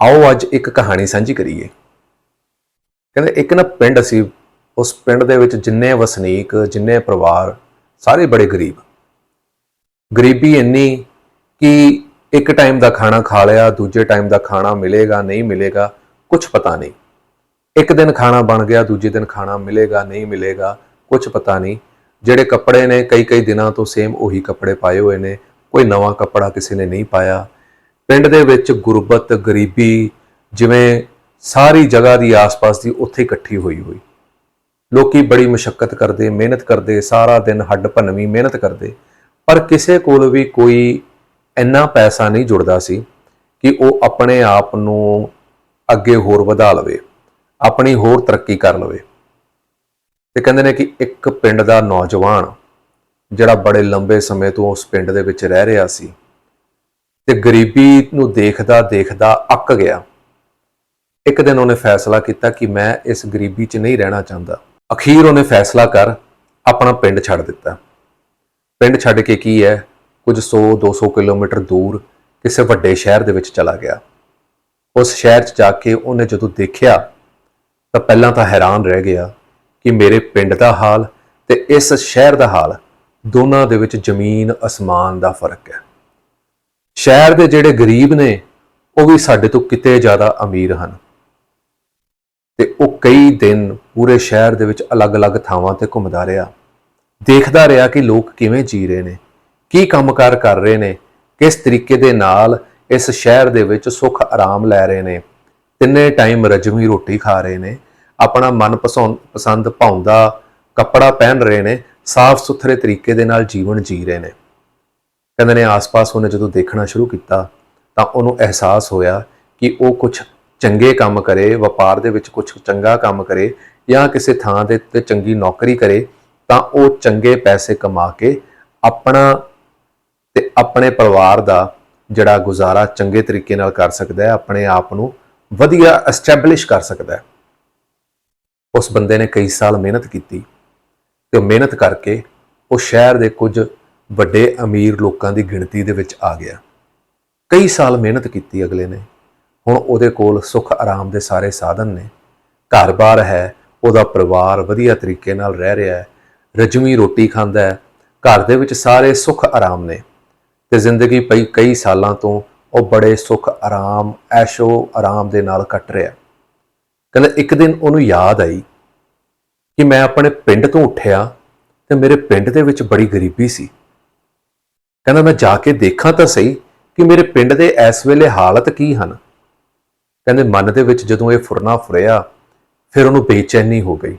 ਆਓ ਅੱਜ ਇੱਕ ਕਹਾਣੀ ਸਾਂਝੀ ਕਰੀਏ। ਕਹਿੰਦੇ ਇੱਕ ਨਾ ਪਿੰਡ ਸੀ, ਉਸ ਪਿੰਡ ਦੇ ਵਿੱਚ ਜਿੰਨੇ ਵਸਨੀਕ, ਜਿੰਨੇ ਪਰਿਵਾਰ, ਸਾਰੇ ਬੜੇ ਗਰੀਬ। ਗਰੀਬੀ ਇੰਨੀ ਕਿ ਇੱਕ ਟਾਈਮ ਦਾ ਖਾਣਾ ਖਾ ਲਿਆ, ਦੂਜੇ ਟਾਈਮ ਦਾ ਖਾਣਾ ਮਿਲੇਗਾ, ਨਹੀਂ ਮਿਲੇਗਾ ਕੁਝ ਪਤਾ ਨਹੀਂ। ਇੱਕ ਦਿਨ ਖਾਣਾ ਬਣ ਗਿਆ, ਦੂਜੇ ਦਿਨ ਖਾਣਾ ਮਿਲੇਗਾ, ਨਹੀਂ ਮਿਲੇਗਾ ਕੁਝ ਪਤਾ ਨਹੀਂ। ਜਿਹੜੇ ਕੱਪੜੇ ਨੇ ਕਈ ਕਈ ਦਿਨਾਂ ਤੋਂ ਸੇਮ ਉਹੀ ਕੱਪੜੇ ਪਾਏ ਹੋਏ ਨੇ, ਕੋਈ ਨਵਾਂ ਕੱਪੜਾ ਕਿਸੇ ਨੇ ਨਹੀਂ ਪਾਇਆ। ਪਿੰਡ ਦੇ ਵਿੱਚ ਗੁਰਬਤ ਗਰੀਬੀ ਜਿਵੇਂ ਸਾਰੀ ਜਗ੍ਹਾ ਦੀ ਆਸ-ਪਾਸ ਦੀ ਉੱਥੇ ਇਕੱਠੀ ਹੋਈ ਹੋਈ। ਲੋਕੀ ਬੜੀ ਮੁਸ਼ਕਲ ਕਰਦੇ, ਮਿਹਨਤ ਕਰਦੇ, ਸਾਰਾ ਦਿਨ ਹੱਡ ਭੰਨਵੀਂ ਮਿਹਨਤ ਕਰਦੇ। ਪਰ ਕਿਸੇ ਕੋਲ ਵੀ ਕੋਈ ਇੰਨਾ ਪੈਸਾ ਨਹੀਂ ਜੁੜਦਾ ਸੀ ਕਿ ਉਹ ਆਪਣੇ ਆਪ ਨੂੰ ਅੱਗੇ ਹੋਰ ਵਧਾ ਲਵੇ, ਆਪਣੀ ਹੋਰ ਤਰੱਕੀ ਕਰ ਲਵੇ। ਤੇ ਕਹਿੰਦੇ ਨੇ ਕਿ ਇੱਕ ਪਿੰਡ ਦਾ ਨੌਜਵਾਨ ਜਿਹੜਾ ਬੜੇ ਲੰਬੇ ਸਮੇਂ ਤੋਂ ਉਸ ਪਿੰਡ ਦੇ ਵਿੱਚ ਰਹਿ ਰਿਹਾ ਸੀ ਤੇ ਗਰੀਬੀ ਨੂੰ ਦੇਖਦਾ ਦੇਖਦਾ ਅੱਕ ਗਿਆ। ਇੱਕ ਦਿਨ ਉਹਨੇ ਫੈਸਲਾ ਕੀਤਾ ਕਿ ਮੈਂ ਇਸ ਗਰੀਬੀ 'ਚ ਨਹੀਂ ਰਹਿਣਾ ਚਾਹੁੰਦਾ। ਅਖੀਰ ਉਹਨੇ ਫੈਸਲਾ ਕਰ ਆਪਣਾ ਪਿੰਡ ਛੱਡ ਦਿੱਤਾ। ਪਿੰਡ ਛੱਡ ਕੇ ਕੀ ਹੈ? ਕੁਝ 100 200 ਕਿਲੋਮੀਟਰ ਦੂਰ ਕਿਸੇ ਵੱਡੇ ਸ਼ਹਿਰ ਦੇ ਵਿੱਚ ਚਲਾ ਗਿਆ। ਉਸ ਸ਼ਹਿਰ 'ਚ ਜਾ ਕੇ ਉਹਨੇ ਜਦੋਂ ਦੇਖਿਆ, ਤਾਂ ਪਹਿਲਾਂ ਤਾਂ ਹੈਰਾਨ ਰਹਿ ਗਿਆ ਕਿ ਮੇਰੇ ਪਿੰਡ ਦਾ ਹਾਲ ਤੇ ਇਸ ਸ਼ਹਿਰ ਦਾ ਹਾਲ ਦੋਨਾਂ ਦੇ ਵਿੱਚ ਜ਼ਮੀਨ, ਅਸਮਾਨ ਦਾ ਫ਼ਰਕ ਹੈ। ਸ਼ਹਿਰ ਦੇ ਜਿਹੜੇ ਗਰੀਬ ਨੇ, ਉਹ ਵੀ ਸਾਡੇ ਤੋਂ ਕਿਤੇ ਜ਼ਿਆਦਾ ਅਮੀਰ ਹਨ। ਤੇ ਉਹ ਕਈ ਦਿਨ ਪੂਰੇ ਸ਼ਹਿਰ ਦੇ ਵਿੱਚ ਅਲੱਗ-ਅਲੱਗ ਥਾਵਾਂ ਤੇ ਘੁੰਮਦਾ ਰਿਹਾ। ਦੇਖਦਾ ਰਿਹਾ ਕਿ ਲੋਕ ਕਿਵੇਂ ਜੀ ਰਹੇ ਨੇ, ਕੀ ਕੰਮਕਾਰ ਕਰ ਰਹੇ ਨੇ, ਕਿਸ ਤਰੀਕੇ ਦੇ ਨਾਲ ਇਸ ਸ਼ਹਿਰ ਦੇ ਵਿੱਚ ਸੁੱਖ ਆਰਾਮ ਲੈ ਰਹੇ ਨੇ। ਤਿੰਨੇ ਟਾਈਮ ਰਜਵੀਂ ਰੋਟੀ ਖਾ ਰਹੇ ਨੇ, ਆਪਣਾ ਮਨਪਸੰਦ ਪਸੰਦ ਭਾਉਂਦਾ ਕੱਪੜਾ ਪਹਿਨ ਰਹੇ ਨੇ ਸਾਫ਼ ਸੁਥਰੇ ਤਰੀਕੇ ਦੇ ਨਾਲ ਜੀਵਨ ਜੀ ਰਹੇ ਨੇ। ਕਹਿੰਦੇ ਨੇ ਆਸ-ਪਾਸ ਉਹਨੇ ਜਦੋਂ ਦੇਖਣਾ ਸ਼ੁਰੂ ਕੀਤਾ ਤਾਂ ਉਹਨੂੰ ਅਹਿਸਾਸ ਹੋਇਆ ਕਿ ਉਹ ਕੁਝ ਚੰਗੇ ਕੰਮ ਕਰੇ, ਵਪਾਰ ਦੇ ਵਿੱਚ ਕੁਝ ਚੰਗਾ ਕੰਮ ਕਰੇ ਜਾਂ ਕਿਸੇ ਥਾਂ ਦੇ ਤੇ ਚੰਗੀ ਨੌਕਰੀ ਕਰੇ ਤਾਂ ਉਹ ਚੰਗੇ ਪੈਸੇ ਕਮਾ ਕੇ ਆਪਣਾ ਤੇ ਆਪਣੇ ਪਰਿਵਾਰ ਦਾ ਜਿਹੜਾ ਗੁਜ਼ਾਰਾ ਚੰਗੇ ਤਰੀਕੇ ਨਾਲ ਕਰ ਸਕਦਾ ਹੈ, ਆਪਣੇ ਆਪ ਨੂੰ ਵਧੀਆ ਐਸਟੈਬਲਿਸ਼ ਕਰ ਸਕਦਾ ਹੈ। ਉਸ ਬੰਦੇ ਨੇ ਕਈ ਸਾਲ ਮਿਹਨਤ ਕੀਤੀ ਤੇ ਮਿਹਨਤ ਕਰਕੇ ਉਹ ਸ਼ਹਿਰ ਦੇ ਕੁਝ ਵੱਡੇ ਅਮੀਰ ਲੋਕਾਂ ਦੀ ਗਿਣਤੀ ਦੇ ਵਿੱਚ ਆ ਗਿਆ। ਕਈ ਸਾਲ ਮਿਹਨਤ ਕੀਤੀ ਅਗਲੇ ਨੇ। ਹੁਣ ਉਹਦੇ ਕੋਲ ਸੁੱਖ ਆਰਾਮ ਦੇ ਸਾਰੇ ਸਾਧਨ ਨੇ। ਘਰ-ਬਾਰ ਹੈ, ਉਹਦਾ ਪਰਿਵਾਰ ਵਧੀਆ ਤਰੀਕੇ ਨਾਲ ਰਹਿ ਰਿਹਾ ਹੈ, ਰਜਵੀਂ ਰੋਟੀ ਖਾਂਦਾ ਹੈ, ਘਰ ਦੇ ਵਿੱਚ ਸਾਰੇ ਸੁੱਖ ਆਰਾਮ ਨੇ। ਤੇ ਜ਼ਿੰਦਗੀ ਪਈ ਕਈ ਸਾਲਾਂ ਤੋਂ ਉਹ ਬੜੇ ਸੁੱਖ ਆਰਾਮ, ਐਸ਼ੋ ਆਰਾਮ ਦੇ ਨਾਲ ਕੱਟ ਰਿਹਾ। ਕਹਿੰਦਾ ਇੱਕ ਦਿਨ ਉਹਨੂੰ ਯਾਦ ਆਈ ਕਿ ਮੈਂ ਆਪਣੇ ਪਿੰਡ ਤੋਂ ਉੱਠਿਆ ਤੇ ਮੇਰੇ ਪਿੰਡ ਦੇ ਵਿੱਚ ਬੜੀ ਗਰੀਬੀ ਸੀ। ਕਹਿੰਦਾ ਮੈਂ ਜਾ ਕੇ ਦੇਖਾਂ ਤਾਂ ਸਹੀ ਕਿ ਮੇਰੇ ਪਿੰਡ ਦੇ ਇਸ ਵੇਲੇ ਹਾਲਤ ਕੀ ਹਨ। ਕਹਿੰਦੇ ਮਨ ਦੇ ਵਿੱਚ ਜਦੋਂ ਇਹ ਫੁਰਨਾ ਫੁਰਿਆ, ਫਿਰ ਉਹਨੂੰ ਬੇਚੈਨੀ ਹੋ ਗਈ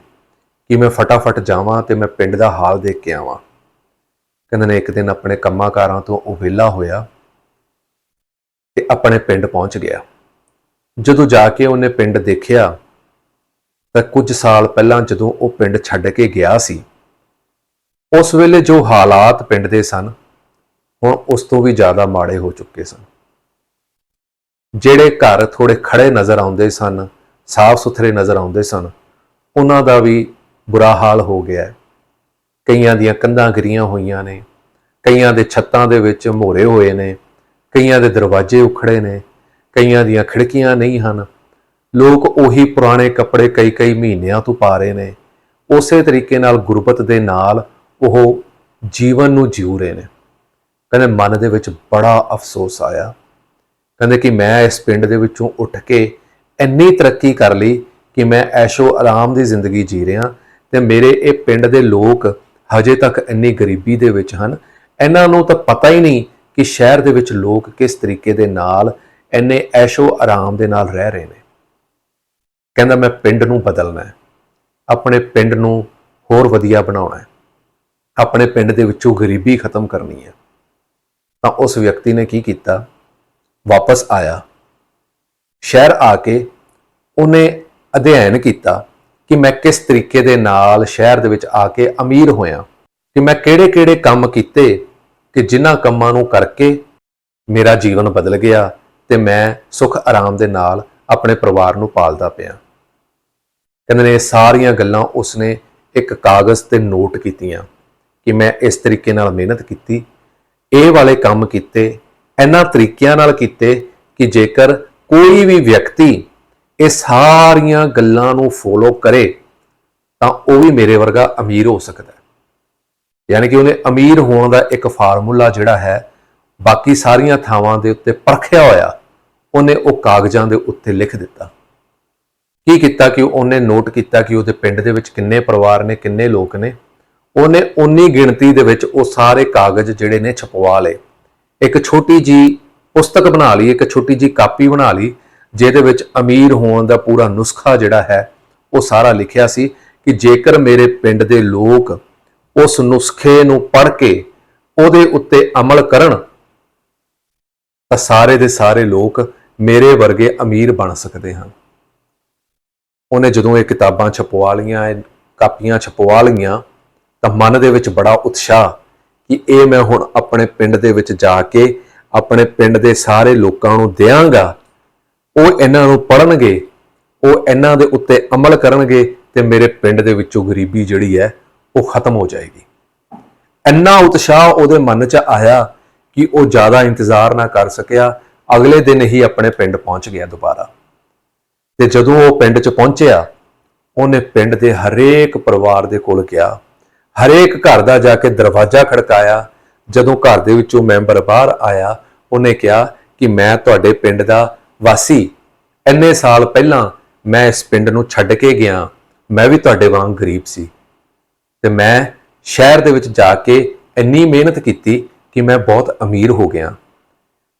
ਕਿ ਮੈਂ ਫਟਾਫਟ ਜਾਵਾਂ ਤੇ ਮੈਂ ਪਿੰਡ ਦਾ ਹਾਲ ਦੇਖ ਕੇ ਆਵਾਂ। ਕਹਿੰਦੇ ਨੇ ਇੱਕ ਦਿਨ ਆਪਣੇ ਕੰਮਾਂਕਾਰਾਂ ਤੋਂ ਉਹ ਵਿਹਲਾ ਹੋਇਆ ਤੇ ਆਪਣੇ ਪਿੰਡ ਪਹੁੰਚ ਗਿਆ। ਜਦੋਂ ਜਾ ਕੇ ਉਹਨੇ ਪਿੰਡ ਦੇਖਿਆ, ਤਾਂ ਕੁਝ ਸਾਲ ਪਹਿਲਾਂ ਜਦੋਂ ਉਹ ਪਿੰਡ ਛੱਡ ਕੇ ਗਿਆ ਸੀ, ਉਸ ਵੇਲੇ ਜੋ ਹਾਲਾਤ ਪਿੰਡ ਦੇ ਸਨ ਹੁਣ ਉਸ ਤੋਂ ਵੀ ਜ਼ਿਆਦਾ ਮਾੜੇ ਹੋ ਚੁੱਕੇ ਸਨ। ਜਿਹੜੇ ਘਰ ਥੋੜੇ ਖੜੇ ਨਜ਼ਰ ਆਉਂਦੇ ਸਨ ਸਾਫ਼ ਸੁਥਰੇ ਨਜ਼ਰ ਆਉਂਦੇ ਸਨ, ਉਹਨਾਂ ਦਾ ਵੀ ਬੁਰਾ ਹਾਲ ਹੋ ਗਿਆ ਹੈ। ਕਈਆਂ ਦੀਆਂ ਕੰਧਾਂ ਗਿਰੀਆਂ ਹੋਈਆਂ ਨੇ, ਕਈਆਂ ਦੇ ਛੱਤਾਂ ਦੇ ਵਿੱਚ ਮੋਰੇ ਹੋਏ ਨੇ, ਕਈਆਂ ਦੇ ਦਰਵਾਜ਼ੇ ਉਖੜੇ ਨੇ, ਕਈਆਂ ਦੀਆਂ ਖਿੜਕੀਆਂ ਨਹੀਂ ਹਨ। ਲੋਕ ਉਹੀ ਪੁਰਾਣੇ ਕੱਪੜੇ ਕਈ ਕਈ ਮਹੀਨਿਆਂ ਤੋਂ ਪਾ ਰਹੇ ਨੇ। ਉਸੇ ਤਰੀਕੇ ਨਾਲ ਗੁਰਬਤ ਦੇ ਨਾਲ ਉਹ ਜੀਵਨ ਨੂੰ ਜਿਉ ਰਹੇ ਨੇ। ਕਹਿੰਦੇ ਮਨ ਦੇ ਵਿੱਚ ਬੜਾ ਅਫਸੋਸ ਆਇਆ। ਕਹਿੰਦੇ ਕਿ ਮੈਂ ਇਸ ਪਿੰਡ ਦੇ ਵਿੱਚੋਂ ਉੱਠ ਕੇ ਇੰਨੀ ਤਰੱਕੀ ਕਰ ਲਈ ਕਿ ਮੈਂ ਐਸ਼ੋ ਆਰਾਮ ਦੀ ਜ਼ਿੰਦਗੀ ਜੀ ਰਿਹਾ ਤੇ ਮੇਰੇ ਇਹ ਪਿੰਡ ਦੇ ਲੋਕ ਹਜੇ ਤੱਕ ਇੰਨੀ ਗਰੀਬੀ ਦੇ ਵਿੱਚ ਹਨ। ਇਹਨਾਂ ਨੂੰ ਤਾਂ ਪਤਾ ਹੀ ਨਹੀਂ ਕਿ ਸ਼ਹਿਰ ਦੇ ਵਿੱਚ ਲੋਕ ਕਿਸ ਤਰੀਕੇ ਦੇ ਨਾਲ ਇੰਨੇ ਐਸ਼ੋ ਆਰਾਮ ਦੇ ਨਾਲ ਰਹਿ ਰਹੇ ਨੇ। ਕਹਿੰਦਾ ਮੈਂ ਪਿੰਡ ਨੂੰ ਬਦਲਣਾ ਹੈ। ਆਪਣੇ ਪਿੰਡ ਨੂੰ ਹੋਰ ਵਧੀਆ ਬਣਾਉਣਾ ਹੈ। ਆਪਣੇ ਪਿੰਡ ਦੇ ਵਿੱਚੋਂ ਗਰੀਬੀ ਖਤਮ ਕਰਨੀ ਹੈ। ਤਾਂ ਉਸ ਵਿਅਕਤੀ ਨੇ ਕੀ ਕੀਤਾ? ਵਾਪਸ ਆਇਆ। ਸ਼ਹਿਰ ਆ ਕੇ ਉਹਨੇ ਅਧਿਐਨ ਕੀਤਾ ਕਿ ਮੈਂ ਕਿਸ ਤਰੀਕੇ ਦੇ ਨਾਲ ਸ਼ਹਿਰ ਦੇ ਵਿੱਚ ਆ ਕੇ ਅਮੀਰ ਹੋਇਆ, ਕਿ ਮੈਂ ਕਿਹੜੇ-ਕਿਹੜੇ ਕੰਮ ਕੀਤੇ, ਕਿ ਜਿਨ੍ਹਾਂ ਕੰਮਾਂ ਨੂੰ ਕਰਕੇ ਮੇਰਾ ਜੀਵਨ ਬਦਲ ਗਿਆ ਤੇ ਮੈਂ ਸੁੱਖ ਆਰਾਮ ਦੇ ਨਾਲ ਆਪਣੇ ਪਰਿਵਾਰ ਨੂੰ ਪਾਲਦਾ ਪਿਆ। ਕਹਿੰਦੇ ਨੇ ਸਾਰੀਆਂ ਗੱਲਾਂ ਉਸਨੇ ਇੱਕ ਕਾਗਜ਼ ਤੇ ਨੋਟ ਕੀਤੀਆਂ ਕਿ ਮੈਂ ਇਸ ਤਰੀਕੇ ਨਾਲ ਮਿਹਨਤ ਕੀਤੀ ਇਹ ਵਾਲੇ ਕੰਮ ਕੀਤੇ, ਇਹਨਾਂ ਤਰੀਕਿਆਂ ਨਾਲ ਕੀਤੇ ਕਿ ਜੇਕਰ ਕੋਈ ਵੀ ਵਿਅਕਤੀ ਇਹ ਸਾਰੀਆਂ ਗੱਲਾਂ ਨੂੰ ਫੋਲੋ ਕਰੇ, ਤਾਂ ਉਹ ਵੀ ਮੇਰੇ ਵਰਗਾ ਅਮੀਰ ਹੋ ਸਕਦਾ ਹੈ। ਯਾਨੀ ਕਿ ਉਹਨੇ ਅਮੀਰ ਹੋਣ ਦਾ ਇੱਕ ਫਾਰਮੂਲਾ ਜਿਹੜਾ ਹੈ, ਬਾਕੀ ਸਾਰੀਆਂ ਥਾਵਾਂ ਦੇ ਉੱਤੇ ਪਰਖਿਆ ਹੋਇਆ, ਉਹਨੇ ਉਹ ਕਾਗਜ਼ਾਂ ਦੇ ਉੱਤੇ ਲਿਖ ਦਿੱਤਾ। ਕੀ ਕੀਤਾ ਕਿ ਉਹਨੇ ਨੋਟ ਕੀਤਾ ਕਿ ਉਹਦੇ ਪਿੰਡ ਦੇ ਵਿੱਚ ਕਿੰਨੇ ਪਰਿਵਾਰ ਨੇ, ਕਿੰਨੇ ਲੋਕ ਨੇ? ਉਹਨੇ ਉਨੀ ਗਿਣਤੀ ਦੇ ਵਿੱਚ ਉਹ ਸਾਰੇ ਕਾਗਜ਼ ਜਿਹੜੇ ਨੇ ਛਪਵਾ ਲਏ। ਇੱਕ ਛੋਟੀ ਜੀ ਪੁਸਤਕ ਬਣਾ ਲਈ, ਇੱਕ ਛੋਟੀ ਜੀ ਕਾਪੀ ਬਣਾ ਲਈ, ਜਿਹਦੇ ਵਿੱਚ ਅਮੀਰ ਹੋਣ ਦਾ ਪੂਰਾ ਨੁਸਖਾ ਜਿਹੜਾ ਹੈ, ਉਹ ਸਾਰਾ ਲਿਖਿਆ ਸੀ ਕਿ ਜੇਕਰ ਮੇਰੇ ਪਿੰਡ ਦੇ ਲੋਕ ਉਸ ਨੁਸਖੇ ਨੂੰ ਪੜ੍ਹ ਕੇ ਉਹਦੇ ਉੱਤੇ ਅਮਲ ਕਰਨ, ਤਾਂ ਸਾਰੇ ਦੇ ਸਾਰੇ ਲੋਕ ਮੇਰੇ ਵਰਗੇ ਅਮੀਰ ਬਣ ਸਕਦੇ ਹਨ। ਉਹਨੇ ਜਦੋਂ ਇਹ ਕਿਤਾਬਾਂ ਛਪਵਾ ਲਈਆਂ ਕਾਪੀਆਂ ਛਪਵਾ ਲਈਆਂ ਤਾਂ ਮਨ ਦੇ ਵਿੱਚ ਬੜਾ ਉਤਸ਼ਾਹ ਕਿ ਇਹ ਮੈਂ ਹੁਣ ਆਪਣੇ ਪਿੰਡ ਦੇ ਵਿੱਚ ਜਾ ਕੇ ਆਪਣੇ ਪਿੰਡ ਦੇ ਸਾਰੇ ਲੋਕਾਂ ਨੂੰ ਦਿਆਂਗਾ। ਉਹ ਇਹਨਾਂ ਨੂੰ ਪੜ੍ਹਨਗੇ, ਉਹ ਇਹਨਾਂ ਦੇ ਉੱਤੇ ਅਮਲ ਕਰਨਗੇ ਤੇ ਮੇਰੇ ਪਿੰਡ ਦੇ ਵਿੱਚੋਂ ਗਰੀਬੀ ਜਿਹੜੀ ਹੈ ਉਹ ਖਤਮ ਹੋ ਜਾਏਗੀ। ਇੰਨਾ ਉਤਸ਼ਾਹ ਉਹਦੇ ਮਨ 'ਚ ਆਇਆ ਕਿ ਉਹ ਜ਼ਿਆਦਾ ਇੰਤਜ਼ਾਰ ਨਾ ਕਰ ਸਕਿਆ, ਅਗਲੇ ਦਿਨ ਹੀ ਆਪਣੇ ਪਿੰਡ ਪਹੁੰਚ ਗਿਆ ਦੁਬਾਰਾ। ਤੇ ਜਦੋਂ ਉਹ ਪਿੰਡ 'ਚ ਪਹੁੰਚਿਆ, ਉਹਨੇ ਪਿੰਡ ਦੇ ਹਰੇਕ ਪਰਿਵਾਰ ਦੇ ਕੋਲ ਗਿਆ ਹਰੇਕ ਘਰ ਦਾ ਜਾ ਕੇ ਦਰਵਾਜ਼ਾ ਖੜਕਾਇਆ। ਜਦੋਂ ਘਰ ਦੇ ਵਿੱਚੋਂ ਮੈਂਬਰ ਬਾਹਰ ਆਇਆ, ਉਹਨੇ ਕਿਹਾ ਕਿ ਮੈਂ ਤੁਹਾਡੇ ਪਿੰਡ ਦਾ ਵਾਸੀ। ਇੰਨੇ ਸਾਲ ਪਹਿਲਾਂ ਮੈਂ ਇਸ ਪਿੰਡ ਨੂੰ ਛੱਡ ਕੇ ਗਿਆ। ਮੈਂ ਵੀ ਤੁਹਾਡੇ ਵਾਂਗ ਗਰੀਬ ਸੀ। ਤੇ ਮੈਂ ਸ਼ਹਿਰ ਦੇ ਵਿੱਚ ਜਾ ਕੇ ਇੰਨੀ ਮਿਹਨਤ ਕੀਤੀ ਕਿ ਮੈਂ ਬਹੁਤ ਅਮੀਰ ਹੋ ਗਿਆ।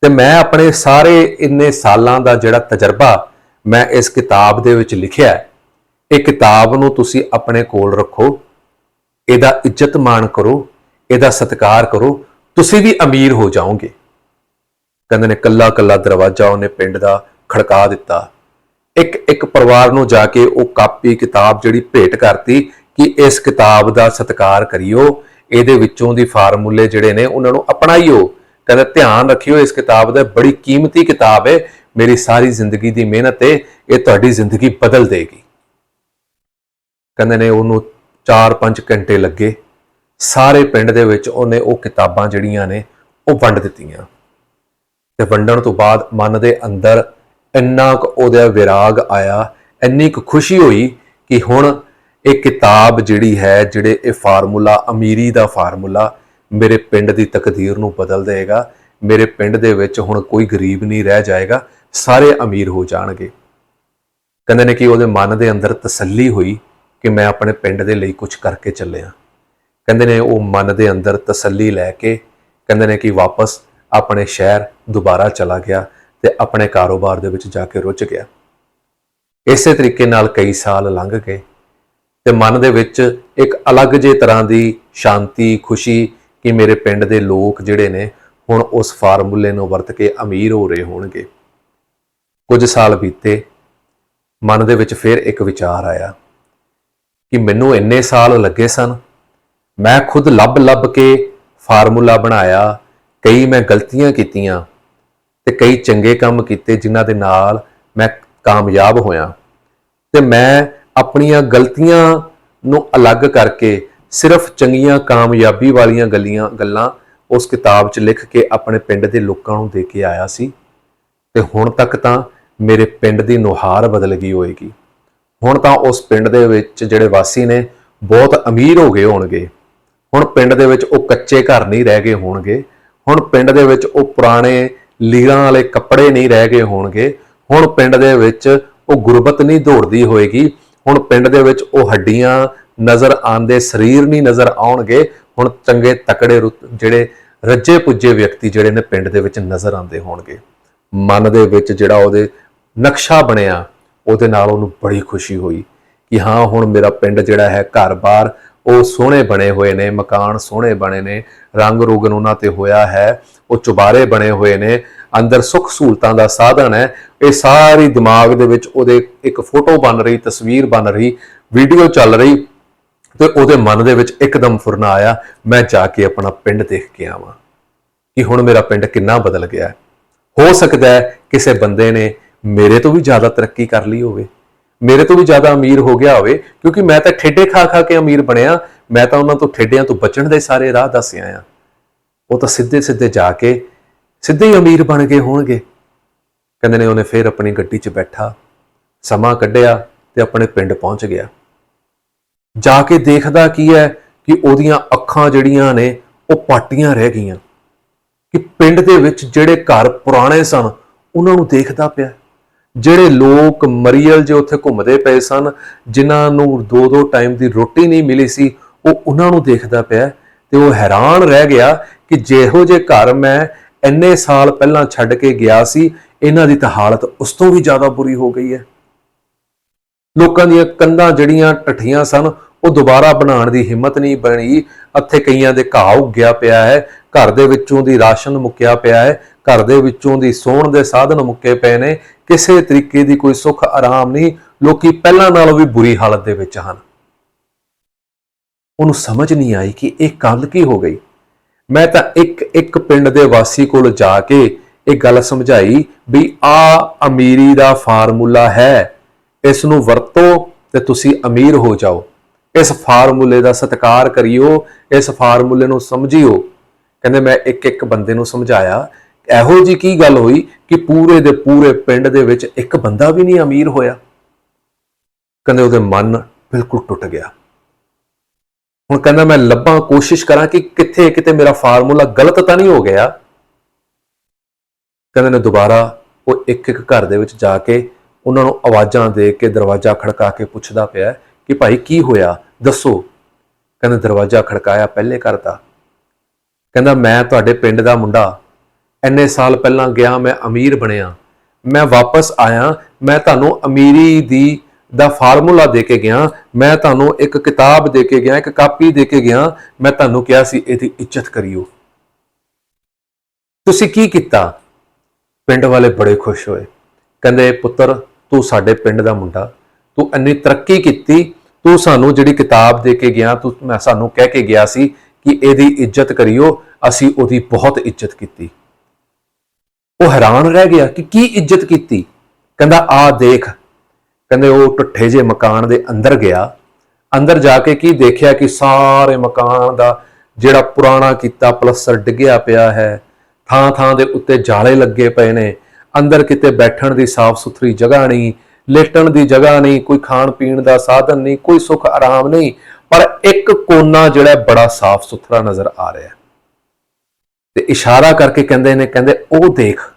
ਤੇ ਮੈਂ ਆਪਣੇ ਸਾਰੇ ਇੰਨੇ ਸਾਲਾਂ ਦਾ ਜਿਹੜਾ ਤਜਰਬਾ ਮੈਂ ਇਸ ਕਿਤਾਬ ਦੇ ਵਿੱਚ ਲਿਖਿਆ ਇਹ ਕਿਤਾਬ ਨੂੰ ਤੁਸੀਂ ਆਪਣੇ ਕੋਲ ਰੱਖੋ। ਇਹਦਾ ਇੱਜ਼ਤ ਮਾਣ ਕਰੋ, ਇਹਦਾ ਸਤਿਕਾਰ ਕਰੋ, ਤੁਸੀਂ ਵੀ ਅਮੀਰ ਹੋ ਜਾਓਗੇ। ਕਹਿੰਦੇ ਨੇ ਕੱਲਾ ਕੱਲਾ ਦਰਵਾਜ਼ਾ ਉਹਨੇ ਪਿੰਡ ਦਾ ਖੜਕਾ ਦਿੱਤਾ। ਇੱਕ ਇੱਕ ਪਰਿਵਾਰ ਨੂੰ ਜਾ ਕੇ ਉਹ ਕਾਪੀ ਕਿਤਾਬ ਜਿਹੜੀ ਭੇਟ ਕਰਤੀ ਕਿ ਇਸ ਕਿਤਾਬ ਦਾ ਸਤਿਕਾਰ ਕਰਿਓ, ਇਹਦੇ ਵਿੱਚੋਂ ਦੀ ਫਾਰਮੂਲੇ ਜਿਹੜੇ ਨੇ ਉਹਨਾਂ ਨੂੰ ਅਪਣਾਈਓ। ਕਹਿੰਦਾ ਧਿਆਨ ਰੱਖਿਓ, ਇਸ ਕਿਤਾਬ ਦਾ ਬੜੀ ਕੀਮਤੀ ਕਿਤਾਬ ਹੈ ਮੇਰੀ ਸਾਰੀ ਜ਼ਿੰਦਗੀ ਦੀ ਮਿਹਨਤ ਹੈ ਇਹ ਤੁਹਾਡੀ ਜ਼ਿੰਦਗੀ ਬਦਲ ਦੇਗੀ। ਕਹਿੰਦੇ ਨੇ ਉਹਨੂੰ 4-5 ਘੰਟੇ ਲੱਗੇ, ਸਾਰੇ ਪਿੰਡ ਦੇ ਵਿੱਚ ਉਹਨੇ ਉਹ ਕਿਤਾਬਾਂ ਜਿਹੜੀਆਂ ਨੇ, ਉਹ ਵੰਡ ਦਿੱਤੀਆਂ। ਤੇ ਵੰਡਣ ਤੋਂ ਬਾਅਦ ਮਨ ਦੇ ਅੰਦਰ ਇੰਨਾ ਕੁ ਉਹਦਾ ਵਿਰਾਗ ਆਇਆ, ਇੰਨੀ ਕੁ ਖੁਸ਼ੀ ਹੋਈ ਕਿ ਹੁਣ ਇਹ ਕਿਤਾਬ ਜਿਹੜੀ ਹੈ, ਜਿਹੜੇ ਇਹ ਫਾਰਮੂਲਾ, ਅਮੀਰੀ ਦਾ ਫਾਰਮੂਲਾ ਮੇਰੇ ਪਿੰਡ ਦੀ ਤਕਦੀਰ ਨੂੰ ਬਦਲ ਦੇਗਾ, ਮੇਰੇ ਪਿੰਡ ਦੇ ਵਿੱਚ ਹੁਣ ਕੋਈ ਗਰੀਬ ਨਹੀਂ ਰਹਿ ਜਾਏਗਾ, ਸਾਰੇ ਅਮੀਰ ਹੋ ਜਾਣਗੇ। ਕਹਿੰਦੇ ਨੇ ਕਿ ਉਹਦੇ ਮਨ ਦੇ ਅੰਦਰ ਤਸੱਲੀ ਹੋਈ ਕਿ ਮੈਂ ਆਪਣੇ ਪਿੰਡ ਦੇ ਲਈ ਕੁਝ ਕਰਕੇ ਚੱਲਿਆ। ਕਹਿੰਦੇ ਨੇ ਉਹ ਮਨ ਦੇ ਅੰਦਰ ਤਸੱਲੀ ਲੈ ਕੇ ਕਹਿੰਦੇ ਨੇ ਕਿ ਵਾਪਸ ਆਪਣੇ ਸ਼ਹਿਰ ਦੁਬਾਰਾ ਚਲਾ ਗਿਆ ਤੇ ਆਪਣੇ ਕਾਰੋਬਾਰ ਦੇ ਵਿੱਚ ਜਾ ਕੇ ਰੁੱਝ ਗਿਆ। ਇਸੇ ਤਰੀਕੇ ਨਾਲ ਕਈ ਸਾਲ ਲੰਘ ਗਏ ਤੇ ਮਨ ਦੇ ਵਿੱਚ ਇੱਕ ਅਲੱਗ ਜੇ ਤਰ੍ਹਾਂ ਦੀ ਸ਼ਾਂਤੀ, ਖੁਸ਼ੀ ਕਿ ਮੇਰੇ ਪਿੰਡ ਦੇ ਲੋਕ ਜਿਹੜੇ ਨੇ ਹੁਣ ਉਸ ਫਾਰਮੂਲੇ ਨੂੰ ਵਰਤ ਕੇ ਅਮੀਰ ਹੋ ਰਹੇ ਹੋਣਗੇ। ਕੁਝ ਸਾਲ ਬੀਤੇ, ਮਨ ਦੇ ਵਿੱਚ ਫਿਰ ਇੱਕ ਵਿਚਾਰ ਆਇਆ ਕਿ ਮੈਨੂੰ ਇੰਨੇ ਸਾਲ ਲੱਗੇ ਸਨ। ਮੈਂ ਖੁਦ ਲੱਭ ਲੱਭ ਕੇ ਫਾਰਮੂਲਾ ਬਣਾਇਆ, ਕਈ ਮੈਂ ਗਲਤੀਆਂ ਕੀਤੀਆਂ ਤੇ ਕਈ ਚੰਗੇ ਕੰਮ ਕੀਤੇ ਜਿਨ੍ਹਾਂ ਦੇ ਨਾਲ ਮੈਂ ਕਾਮਯਾਬ ਹੋਇਆ। ਤੇ ਮੈਂ ਆਪਣੀਆਂ ਗਲਤੀਆਂ ਨੂੰ ਅਲੱਗ ਕਰਕੇ ਸਿਰਫ ਚੰਗੀਆਂ ਕਾਮਯਾਬੀ ਵਾਲੀਆਂ ਗੱਲੀਆਂ, ਗੱਲਾਂ ਉਸ ਕਿਤਾਬ 'ਚ ਲਿਖ ਕੇ ਆਪਣੇ ਪਿੰਡ ਦੇ ਲੋਕਾਂ ਨੂੰ ਦੇ ਕੇ ਆਇਆ ਸੀ। ਤੇ ਹੁਣ ਤੱਕ ਤਾਂ ਮੇਰੇ ਪਿੰਡ ਦੀ ਨੁਹਾਰ ਬਦਲ ਗਈ ਹੋਏਗੀ। ਹੁਣ ਤਾਂ ਉਸ ਪਿੰਡ ਦੇ ਵਿੱਚ ਜਿਹੜੇ ਵਾਸੀ ਨੇ, ਬਹੁਤ ਅਮੀਰ ਹੋ ਗਏ ਹੋਣਗੇ। ਹੁਣ ਪਿੰਡ ਦੇ ਵਿੱਚ ਉਹ ਕੱਚੇ ਘਰ ਨਹੀਂ ਰਹਿ ਗਏ ਹੋਣਗੇ। ਹੁਣ ਪਿੰਡ ਦੇ ਵਿੱਚ ਉਹ ਪੁਰਾਣੇ ਲੀਰਾਂ ਵਾਲੇ ਕੱਪੜੇ ਨਹੀਂ ਰਹਿ ਗਏ ਹੋਣਗੇ। ਹੁਣ ਪਿੰਡ ਦੇ ਵਿੱਚ ਉਹ ਗੁਰਬਤ ਨਹੀਂ ਦੌੜਦੀ ਹੋਏਗੀ। ਹੁਣ ਪਿੰਡ ਦੇ ਵਿੱਚ ਉਹ ਹੱਡੀਆਂ ਨਜ਼ਰ ਆਉਂਦੇ, ਸਰੀਰ ਨਹੀਂ ਨਜ਼ਰ ਆਉਣਗੇ। ਹੁਣ ਚੰਗੇ ਤਕੜੇ ਰੁੱਤ- ਜਿਹੜੇ ਰੱਜੇ ਪੁੱਜੇ ਵਿਅਕਤੀ ਜਿਹੜੇ ਨੇ ਪਿੰਡ ਦੇ ਵਿੱਚ ਨਜ਼ਰ ਆਉਂਦੇ ਹੋਣਗੇ। ਮਨ ਦੇ ਵਿੱਚ ਜਿਹੜਾ ਉਹਦੇ ਨਕਸ਼ਾ ਬਣਿਆ ਉਹਦੇ ਨਾਲ ਉਹਨੂੰ ਬੜੀ ਖੁਸ਼ੀ ਹੋਈ ਕਿ ਹਾਂ, ਹੁਣ ਮੇਰਾ ਪਿੰਡ ਜਿਹੜਾ ਹੈ ਘਰ-ਬਾਰ, ਉਹ ਸੋਹਣੇ ਬਣੇ ਹੋਏ ਨੇ, ਮਕਾਨ ਸੋਹਣੇ ਬਣੇ ਨੇ, ਰੰਗ ਰੋਗਨ ਉਹਨਾਂ ਤੇ ਹੋਇਆ ਹੈ, ਉਹ ਚੁਬਾਰੇ ਬਣੇ ਹੋਏ ਨੇ, ਅੰਦਰ ਸੁੱਖ ਸਹੂਲਤਾਂ ਦਾ ਸਾਧਨ ਹੈ। ਇਹ ਸਾਰੀ ਦਿਮਾਗ ਦੇ ਵਿੱਚ ਉਹਦੇ ਇੱਕ ਫੋਟੋ ਬਣ ਰਹੀ, ਤਸਵੀਰ ਬਣ ਰਹੀ, ਵੀਡੀਓ ਚੱਲ ਰਹੀ ਤੇ ਉਹਦੇ ਮਨ ਦੇ ਵਿੱਚ ਇੱਕਦਮ ਫੁਰਨਾ ਆਇਆ, ਮੈਂ ਜਾ ਕੇ ਆਪਣਾ ਪਿੰਡ ਦੇਖ ਕੇ ਆਵਾਂ। ਕਿ ਹੁਣ ਮੇਰਾ ਪਿੰਡ ਕਿੰਨਾ ਬਦਲ ਗਿਆ ਹੈ। ਹੋ ਸਕਦਾ ਹੈ ਕਿਸੇ ਬੰਦੇ ਨੇ ਮੇਰੇ ਤੋਂ ਵੀ ਜ਼ਿਆਦਾ ਤਰੱਕੀ ਕਰ ਲਈ ਹੋਵੇ, ਮੇਰੇ ਤੋਂ ਵੀ ਜ਼ਿਆਦਾ ਅਮੀਰ ਹੋ ਗਿਆ ਹੋਵੇ, ਕਿਉਂਕਿ ਮੈਂ ਤਾਂ ਠੇਡੇ ਖਾ ਖਾ ਕੇ ਅਮੀਰ ਬਣਿਆ, ਮੈਂ ਤਾਂ ਉਹਨਾਂ ਤੋਂ ਠੇਡਿਆਂ ਤੋਂ ਬਚਣ ਦੇ ਸਾਰੇ ਰਾਹ ਦੱਸਿਆ ਆ ਉਹ ਤਾਂ ਸਿੱਧੇ ਸਿੱਧੇ ਜਾ ਕੇ, ਸਿੱਧੇ ਹੀ ਅਮੀਰ ਬਣ ਗਏ ਹੋਣਗੇ। ਕਹਿੰਦੇ ਨੇ ਉਹਨੇ ਫਿਰ ਆਪਣੀ ਗੱਡੀ 'ਚ ਬੈਠਾ, ਸਮਾਂ ਕੱਢਿਆ ਤੇ ਆਪਣੇ ਪਿੰਡ ਪਹੁੰਚ ਗਿਆ। ਜਾ ਕੇ ਦੇਖਦਾ ਕੀ ਹੈ ਕਿ ਉਹਦੀਆਂ ਅੱਖਾਂ ਜਿਹੜੀਆਂ ਨੇ, ਉਹ ਪਾਟੀਆਂ ਰਹਿ ਗਈਆਂ। ਕਿ ਪਿੰਡ ਦੇ ਵਿੱਚ ਜਿਹੜੇ ਘਰ ਪੁਰਾਣੇ ਸਨ, ਉਹਨਾਂ ਨੂੰ ਦੇਖਦਾ ਪਿਆ। ਜਿਹੜੇ ਲੋਕ ਮਰੀਅਲ ਜੇ ਉੱਥੇ ਘੁੰਮਦੇ ਪਏ ਸਨ, ਜਿਨ੍ਹਾਂ ਨੂੰ ਦੋ ਦੋ ਟਾਈਮ ਦੀ ਰੋਟੀ ਨਹੀਂ ਮਿਲੀ ਸੀ, ਉਹ ਉਹਨਾਂ ਨੂੰ ਦੇਖਦਾ ਪਿਆ ਤੇ ਉਹ ਹੈਰਾਨ ਰਹਿ ਗਿਆ ਕਿ ਜਿਹੋ ਜੇ ਘਰ ਮੈਂ ਇੰਨੇ ਸਾਲ ਪਹਿਲਾਂ ਛੱਡ ਕੇ ਗਿਆ ਸੀ, ਇਹਨਾਂ ਦੀ ਤਾਂ ਹਾਲਤ ਉਸ ਤੋਂ ਵੀ ਜ਼ਿਆਦਾ ਬੁਰੀ ਹੋ ਗਈ ਹੈ। ਲੋਕਾਂ ਦੀਆਂ ਕੰਧਾਂ ਜਿਹੜੀਆਂ ਟੱਠੀਆਂ ਸਨ, ਉਹ ਦੁਬਾਰਾ ਬਣਾਉਣ ਦੀ ਹਿੰਮਤ ਨਹੀਂ ਬਣੀ। ਇੱਥੇ ਕਈਆਂ ਦੇ ਘਾਹ ਉੱਗਿਆ ਪਿਆ ਹੈ, ਘਰ ਦੇ ਵਿੱਚੋਂ ਦੀ ਰਾਸ਼ਨ ਮੁੱਕਿਆ ਪਿਆ ਹੈ ਘਰ ਦੇ ਵਿੱਚੋਂ ਦੀ ਸੌਣ ਦੇ ਸਾਧਨ ਮੁੱਕੇ ਪਏ ਨੇ। ਕਿਸੇ ਤਰੀਕੇ ਦੀ ਕੋਈ ਸੁੱਖ, ਆਰਾਮ ਨਹੀਂ। ਲੋਕੀ ਪਹਿਲਾਂ ਨਾਲੋਂ ਵੀ ਬੁਰੀ ਹਾਲਤ ਦੇ ਵਿੱਚ ਹਨ। ਉਹਨੂੰ ਸਮਝ ਨਹੀਂ ਆਈ ਕਿ ਇਹ ਗੱਲ ਕੀ ਹੋ ਗਈ। ਮੈਂ ਤਾਂ ਇੱਕ ਇੱਕ ਪਿੰਡ ਦੇ ਵਾਸੀ ਕੋਲ ਜਾ ਕੇ ਇਹ ਗੱਲ ਸਮਝਾਈ ਵੀ ਆ ਅਮੀਰੀ ਦਾ ਫਾਰਮੂਲਾ ਹੈ। ਇਸ ਨੂੰ ਵਰਤੋ ਤੇ ਤੁਸੀਂ ਅਮੀਰ ਹੋ ਜਾਓ। ਇਸ ਫਾਰਮੂਲੇ ਦਾ ਸਤਿਕਾਰ ਕਰਿਓ। ਇਸ ਫਾਰਮੂਲੇ ਨੂੰ ਸਮਝਿਓ। ਕਹਿੰਦੇ ਮੈਂ ਇੱਕ ਇੱਕ ਬੰਦੇ ਨੂੰ ਸਮਝਾਇਆ। ਇਹੋ ਜੀ ਕੀ ਗੱਲ ਹੋਈ ਕਿ ਪੂਰੇ ਦੇ ਪੂਰੇ ਪਿੰਡ ਦੇ ਵਿੱਚ ਇੱਕ ਬੰਦਾ ਵੀ ਨਹੀਂ ਅਮੀਰ ਹੋਇਆ? ਕਹਿੰਦੇ ਉਹਦੇ ਮਨ ਬਿਲਕੁਲ ਟੁੱਟ ਗਿਆ। ਹੁਣ ਕਹਿੰਦਾ ਮੈਂ ਲੱਭਾਂ, ਕੋਸ਼ਿਸ਼ ਕਰਾਂ ਕਿ ਕਿੱਥੇ ਕਿਤੇ ਮੇਰਾ ਫਾਰਮੂਲਾ ਗਲਤ ਤਾਂ ਨਹੀਂ ਹੋ ਗਿਆ। ਕਹਿੰਦੇ ਨੇ ਦੁਬਾਰਾ ਉਹ ਇੱਕ ਇੱਕ ਘਰ ਦੇ ਵਿੱਚ ਜਾ ਕੇ ਉਹਨਾਂ ਨੂੰ ਆਵਾਜ਼ਾਂ ਦੇ ਕੇ ਦਰਵਾਜ਼ਾ ਖੜਕਾ ਕੇ ਪੁੱਛਦਾ ਪਿਆ ਕਿ ਭਾਈ ਕੀ ਹੋਇਆ? ਦੱਸੋ। ਕਹਿੰਦੇ ਦਰਵਾਜ਼ਾ ਖੜਕਾਇਆ ਪਹਿਲੇ ਘਰ ਦਾ। ਕਹਿੰਦਾ ਮੈਂ ਤੁਹਾਡੇ ਪਿੰਡ ਦਾ ਮੁੰਡਾ। ਇੰਨੇ ਸਾਲ ਪਹਿਲਾਂ ਗਿਆ, ਮੈਂ ਅਮੀਰ ਬਣਿਆ। ਮੈਂ ਵਾਪਸ ਆਇਆ, ਮੈਂ ਤੁਹਾਨੂੰ ਅਮੀਰੀ ਦੀ ਦਾ ਫਾਰਮੂਲਾ ਦੇ ਕੇ ਗਿਆ। ਮੈਂ ਤੁਹਾਨੂੰ ਇੱਕ ਕਿਤਾਬ ਦੇ ਕੇ ਗਿਆ, ਇੱਕ ਕਾਪੀ ਦੇ ਕੇ ਗਿਆ। ਮੈਂ ਤੁਹਾਨੂੰ ਕਿਹਾ ਸੀ, ਇਹਦੀ ਇੱਜ਼ਤ ਕਰਿਓ। ਤੁਸੀਂ ਕੀ ਕੀਤਾ? ਪਿੰਡ ਵਾਲੇ ਬੜੇ ਖੁਸ਼ ਹੋਏ। ਕਹਿੰਦੇ, ਪੁੱਤਰ, ਤੂੰ ਸਾਡੇ ਪਿੰਡ ਦਾ ਮੁੰਡਾ। ਤੂੰ ਇੰਨੀ ਤਰੱਕੀ ਕੀਤੀ। ਤੂੰ ਸਾਨੂੰ ਜਿਹੜੀ ਕਿਤਾਬ ਦੇ ਕੇ ਗਿਆ, ਤੂੰ, ਮੈਂ ਸਾਨੂੰ ਕਹਿ ਕੇ ਗਿਆ ਸੀ ਕਿ ਇਹਦੀ ਇੱਜ਼ਤ ਕਰਿਓ। ਅਸੀਂ ਉਹਦੀ ਬਹੁਤ ਇੱਜ਼ਤ ਕੀਤੀ। ਉਹ ਹੈਰਾਨ ਰਹਿ ਗਿਆ ਕਿ ਕੀ ਇੱਜ਼ਤ ਕੀਤੀ। ਕਹਿੰਦਾ ਆ ਦੇਖ। ਕਹਿੰਦੇ, ਉਹ ਟੁੱਠੇ ਜੇ ਮਕਾਨ ਦੇ ਅੰਦਰ ਗਿਆ। ਅੰਦਰ ਜਾ ਕੇ ਕੀ ਦੇਖਿਆ ਕਿ ਸਾਰੇ ਮਕਾਨ ਦਾ ਜਿਹੜਾ ਪੁਰਾਣਾ ਕੀਤਾ ਪਲਸਤਰ ਡਿੱਗਿਆ ਪਿਆ ਹੈ, ਥਾਂ ਥਾਂ ਦੇ ਉੱਤੇ ਜਾਲੇ ਲੱਗੇ ਪਏ ਨੇ। ਅੰਦਰ ਕਿਤੇ ਬੈਠਣ ਦੀ ਸਾਫ਼ ਸੁਥਰੀ ਜਗ੍ਹਾ ਨਹੀਂ, ਲੇਟਣ ਦੀ ਜਗ੍ਹਾ ਨਹੀਂ, ਕੋਈ ਖਾਣ ਪੀਣ ਦਾ ਸਾਧਨ ਨਹੀਂ, ਕੋਈ ਸੁੱਖ ਆਰਾਮ ਨਹੀਂ, ਪਰ ਇੱਕ ਕੋਨਾ ਜਿਹੜਾ ਬੜਾ ਸਾਫ਼ ਸੁਥਰਾ ਨਜ਼ਰ ਆ ਰਿਹਾ ਤੇ ਇਸ਼ਾਰਾ ਕਰਕੇ ਕਹਿੰਦੇ ਨੇ, ਕਹਿੰਦੇ, ਉਹ ਦੇਖ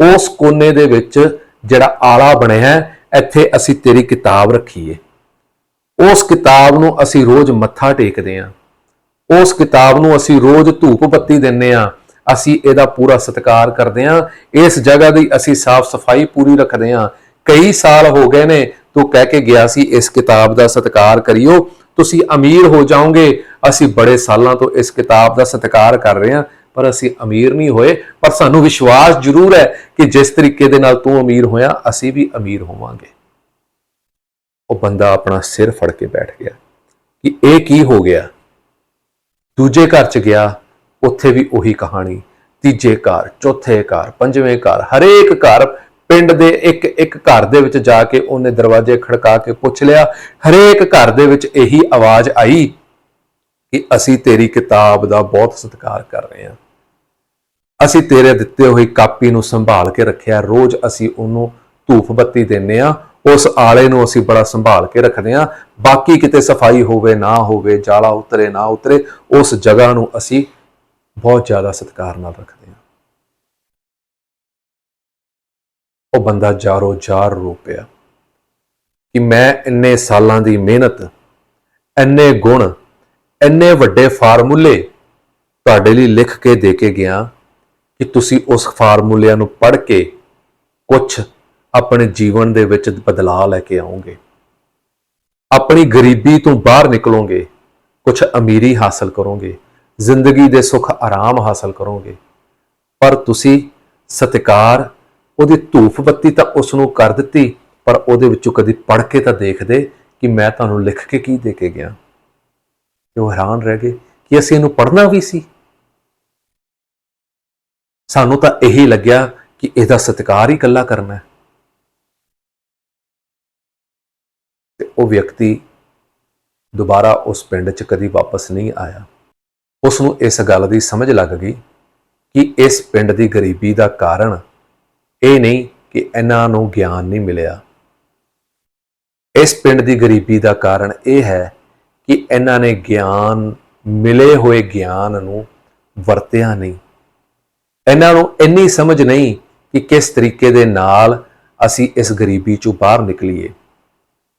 ਉਸ ਕੋਨੇ ਦੇ ਵਿੱਚ ਜਿਹੜਾ ਆਲਾ ਬਣਿਆ ਹੈ, ਇੱਥੇ ਅਸੀਂ ਤੇਰੀ ਕਿਤਾਬ ਰੱਖੀਏ। ਉਸ ਕਿਤਾਬ ਨੂੰ ਅਸੀਂ ਰੋਜ਼ ਮੱਥਾ ਟੇਕਦੇ ਹਾਂ। ਉਸ ਕਿਤਾਬ ਨੂੰ ਅਸੀਂ ਰੋਜ਼ ਧੂਪ ਬੱਤੀ ਦਿੰਨੇ ਆ ਅਸੀਂ ਇਹਦਾ ਪੂਰਾ ਸਤਿਕਾਰ ਕਰਦੇ ਹਾਂ। ਇਸ ਜਗ੍ਹਾ ਦੀ ਅਸੀਂ ਸਾਫ਼ ਸਫ਼ਾਈ ਪੂਰੀ ਰੱਖਦੇ ਹਾਂ। ਕਈ ਸਾਲ ਹੋ ਗਏ ਨੇ, ਤੂੰ ਕਹਿ ਕੇ ਗਿਆ ਸੀ, ਇਸ ਕਿਤਾਬ ਦਾ ਸਤਿਕਾਰ ਕਰਿਓ। ਤੁਸੀਂ ਅਮੀਰ ਹੋ ਜਾਓਗੇ। ਅਸੀਂ ਬੜੇ ਸਾਲਾਂ ਤੋਂ ਇਸ ਕਿਤਾਬ ਦਾ ਸਤਿਕਾਰ ਕਰ ਰਹੇ ਹਾਂ। ਪਰ ਅਸੀਂ ਅਮੀਰ ਨਹੀਂ ਹੋਏ, ਪਰ ਸਾਨੂੰ ਵਿਸ਼ਵਾਸ ਜ਼ਰੂਰ ਹੈ ਕਿ ਜਿਸ ਤਰੀਕੇ ਦੇ ਨਾਲ ਤੂੰ ਅਮੀਰ ਹੋਇਆ, ਅਸੀਂ ਵੀ ਅਮੀਰ ਹੋਵਾਂਗੇ। ਉਹ ਬੰਦਾ ਆਪਣਾ ਸਿਰ ਫੜ ਕੇ ਬੈਠ ਗਿਆ ਕਿ ਇਹ ਕੀ ਹੋ ਗਿਆ? ਦੂਜੇ ਘਰ ਚ ਗਿਆ, ਉੱਥੇ ਵੀ ਉਹੀ ਕਹਾਣੀ। ਤੀਜੇ ਘਰ, ਚੌਥੇ ਘਰ, ਪੰਜਵੇਂ ਘਰ, ਹਰੇਕ ਘਰ ਪਿੰਡ ਦੇ ਇੱਕ ਇੱਕ ਘਰ ਦੇ ਵਿੱਚ ਜਾ ਕੇ ਉਹਨੇ ਦਰਵਾਜ਼ੇ ਖੜਕਾ ਕੇ ਪੁੱਛ ਲਿਆ। ਹਰੇਕ ਘਰ ਦੇ ਵਿੱਚ ਇਹੀ ਆਵਾਜ਼ ਆਈ ਕਿ ਅਸੀਂ ਤੇਰੀ ਕਿਤਾਬ ਦਾ ਬਹੁਤ ਸਤਿਕਾਰ ਕਰ ਰਹੇ ਹਾਂ। ਅਸੀਂ ਤੇਰੇ ਦਿੱਤੇ ਹੋਈ ਕਾਪੀ ਨੂੰ ਸੰਭਾਲ ਕੇ ਰੱਖਿਆ। ਰੋਜ਼ ਅਸੀਂ ਉਹਨੂੰ ਧੂਫ ਬੱਤੀ ਦਿੰਨੇ ਆ ਉਸ ਆਲੇ ਨੂੰ ਅਸੀਂ ਬੜਾ ਸੰਭਾਲ ਕੇ ਰੱਖਦੇ ਆ ਬਾਕੀ ਕਿਤੇ ਸਫ਼ਾਈ ਹੋਵੇ, ਨਾ ਹੋਵੇ, ਜਾਲਾ ਉਤਰੇ, ਨਾ ਉਤਰੇ, ਉਸ ਜਗ੍ਹਾ ਨੂੰ ਅਸੀਂ ਬਹੁਤ ਜ਼ਿਆਦਾ ਸਤਿਕਾਰ ਨਾਲ ਰੱਖਦੇ ਆ ਉਹ ਬੰਦਾ ਜਾਰੋ ਜਾਰ ਰੋ ਪਿਆ ਕਿ ਮੈਂ ਇੰਨੇ ਸਾਲਾਂ ਦੀ ਮਿਹਨਤ, ਇੰਨੇ ਗੁਣ, ਇੰਨੇ ਵੱਡੇ ਫਾਰਮੂਲੇ ਤੁਹਾਡੇ ਲਈ ਲਿਖ ਕੇ ਦੇ ਕੇ ਗਿਆ। ਕਿ ਤੁਸੀਂ ਉਸ ਫਾਰਮੂਲਿਆਂ ਨੂੰ ਪੜ੍ਹ ਕੇ ਕੁਝ ਆਪਣੇ ਜੀਵਨ ਦੇ ਵਿੱਚ ਬਦਲਾਅ ਲੈ ਕੇ ਆਓਗੇ। ਆਪਣੀ ਗਰੀਬੀ ਤੋਂ ਬਾਹਰ ਨਿਕਲੋਗੇ ਕੁਝ ਅਮੀਰੀ ਹਾਸਲ ਕਰੋਗੇ, ਜ਼ਿੰਦਗੀ ਦੇ ਸੁੱਖ ਆਰਾਮ ਹਾਸਲ ਕਰੋਗੇ। ਪਰ ਤੁਸੀਂ ਸਤਿਕਾਰ, ਉਹਦੀ ਧੂਫ ਬੱਤੀ ਤਾਂ ਉਸ ਨੂੰ ਕਰ ਦਿੱਤੀ, ਪਰ ਉਹਦੇ ਵਿੱਚੋਂ ਕਦੀ ਪੜ੍ਹ ਕੇ ਤਾਂ ਦੇਖਦੇ ਕਿ ਮੈਂ ਤੁਹਾਨੂੰ ਲਿਖ ਕੇ ਕੀ ਦੇ ਕੇ ਗਿਆ। ਤੇ ਉਹ ਹੈਰਾਨ ਰਹਿ ਗਏ ਕਿ ਅਸੀਂ ਇਹਨੂੰ ਪੜ੍ਹਨਾ ਵੀ ਸੀ? ਸਾਨੂੰ ਤਾਂ ਇਹੀ ਲੱਗਿਆ ਕਿ ਇਹਦਾ ਸਤਿਕਾਰ ਹੀ ਇਕੱਲਾ ਕਰਨਾ ਹੈ। ਤੇ ਉਹ ਵਿਅਕਤੀ ਦੁਬਾਰਾ ਉਸ ਪਿੰਡ 'ਚ ਕਦੀ ਵਾਪਸ ਨਹੀਂ ਆਇਆ। ਉਸ ਨੂੰ ਇਸ ਗੱਲ ਦੀ ਸਮਝ ਲੱਗ ਗਈ ਕਿ ਇਸ ਪਿੰਡ ਦੀ ਗਰੀਬੀ ਦਾ ਕਾਰਨ ਇਹ ਨਹੀਂ ਕਿ ਇਹਨਾਂ ਨੂੰ ਗਿਆਨ ਨਹੀਂ ਮਿਲਿਆ। ਇਸ ਪਿੰਡ ਦੀ ਗਰੀਬੀ ਦਾ ਕਾਰਨ ਇਹ ਹੈ ਕਿ ਇਹਨਾਂ ਨੇ ਗਿਆਨ, ਮਿਲੇ ਹੋਏ ਗਿਆਨ ਨੂੰ ਵਰਤਿਆ ਨਹੀਂ। ਇਹਨਾਂ ਨੂੰ ਇੰਨੀ ਸਮਝ ਨਹੀਂ ਕਿ ਕਿਸ ਤਰੀਕੇ ਦੇ ਨਾਲ ਅਸੀਂ ਇਸ ਗਰੀਬੀ ਚੋਂ ਬਾਹਰ ਨਿਕਲੀਏ।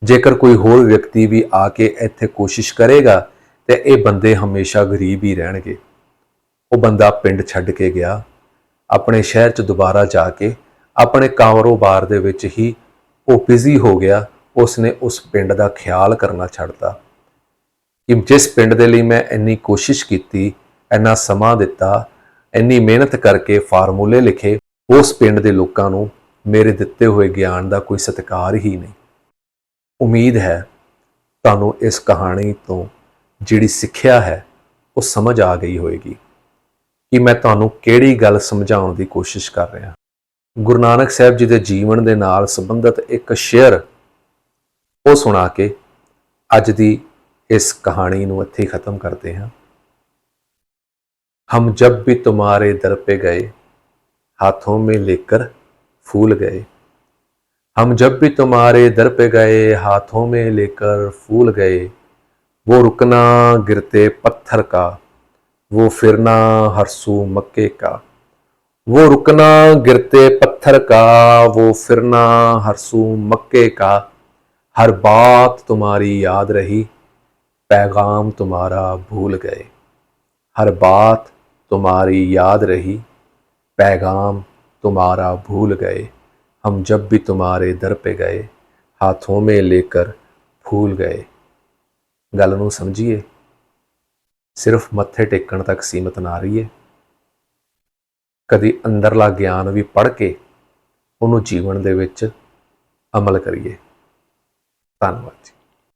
ਜੇਕਰ ਕੋਈ ਹੋਰ ਵਿਅਕਤੀ ਵੀ ਆ ਕੇ ਇੱਥੇ ਕੋਸ਼ਿਸ਼ ਕਰੇਗਾ, ਤੇ ਇਹ ਬੰਦੇ ਹਮੇਸ਼ਾ ਗਰੀਬ ਹੀ ਰਹਿਣਗੇ। ਉਹ ਬੰਦਾ ਪਿੰਡ ਛੱਡ ਕੇ ਗਿਆ, ਆਪਣੇ ਸ਼ਹਿਰ 'ਚ ਦੁਬਾਰਾ ਜਾ ਕੇ, ਆਪਣੇ ਕਾਰੋਬਾਰ ਦੇ ਵਿੱਚ ਹੀ ਉਹ ਬਿਜ਼ੀ ਹੋ ਗਿਆ, ਉਸਨੇ ਉਸ ਪਿੰਡ ਦਾ ਖਿਆਲ ਕਰਨਾ ਛੱਡਤਾ। ਕਿ ਜਿਸ ਪਿੰਡ ਦੇ ਲਈ ਮੈਂ ਇੰਨੀ ਕੋਸ਼ਿਸ਼ ਕੀਤੀ, ਇੰਨਾ ਸਮਾਂ ਦਿੱਤਾ ਇੰਨੀ ਮਿਹਨਤ ਕਰਕੇ ਫਾਰਮੂਲੇ ਲਿਖੇ, ਉਸ ਪਿੰਡ ਦੇ ਲੋਕਾਂ ਨੂੰ ਮੇਰੇ ਦਿੱਤੇ ਹੋਏ ਗਿਆਨ ਦਾ ਕੋਈ ਸਤਿਕਾਰ ਹੀ ਨਹੀਂ। ਉਮੀਦ ਹੈ ਤੁਹਾਨੂੰ ਇਸ ਕਹਾਣੀ ਤੋਂ ਜਿਹੜੀ ਸਿੱਖਿਆ ਹੈ, ਉਹ ਸਮਝ ਆ ਗਈ ਹੋਵੇਗੀ ਕਿ ਮੈਂ ਤੁਹਾਨੂੰ ਕਿਹੜੀ ਗੱਲ ਸਮਝਾਉਣ ਦੀ ਕੋਸ਼ਿਸ਼ ਕਰ ਰਿਹਾ। ਗੁਰੂ ਨਾਨਕ ਸਾਹਿਬ ਜੀ ਦੇ ਜੀਵਨ ਦੇ ਨਾਲ ਸੰਬੰਧਿਤ ਇੱਕ ਸ਼ੇਅਰ ਉਹ ਸੁਣਾ ਕੇ ਅੱਜ ਦੀ ਇਸ ਕਹਾਣੀ ਨੂੰ ਇੱਥੇ ਖਤਮ ਕਰਦੇ ਹਾਂ। हम जब भी तुम्हारे दर पे गए, हाथों में लेकर फूल गए। हम जब भी तुम्हारे दर पे गए, हाथों में लेकर फूल गए। वो रुकना गिरते पत्थर का, वो फिरना हरसू मक्के का। वो रुकना गिरते पत्थर का, वो फिरना हरसू मक्के का। हर बात तुम्हारी याद रही, पैगाम तुम्हारा भूल गए। हर बात तुम्हारी याद रही पैगाम तुम्हारा भूल गए हम जब भी तुम्हारे दर पे गए हाथों में लेकर फूल गए ਗੱਲ ਨੂੰ ਸਮਝੀਏ ਸਿਰਫ ਮੱਥੇ ਟੇਕਣ ਤੱਕ ਸੀਮਤ ਨਾ ਰਹੀਏ ਕਦੀ ਅੰਦਰਲਾ ਗਿਆਨ ਵੀ ਪੜ੍ਹ ਕੇ ਉਹਨੂੰ ਜੀਵਨ ਦੇ ਵਿੱਚ ਅਮਲ ਕਰੀਏ ਧੰਨਵਾਦ ਜੀ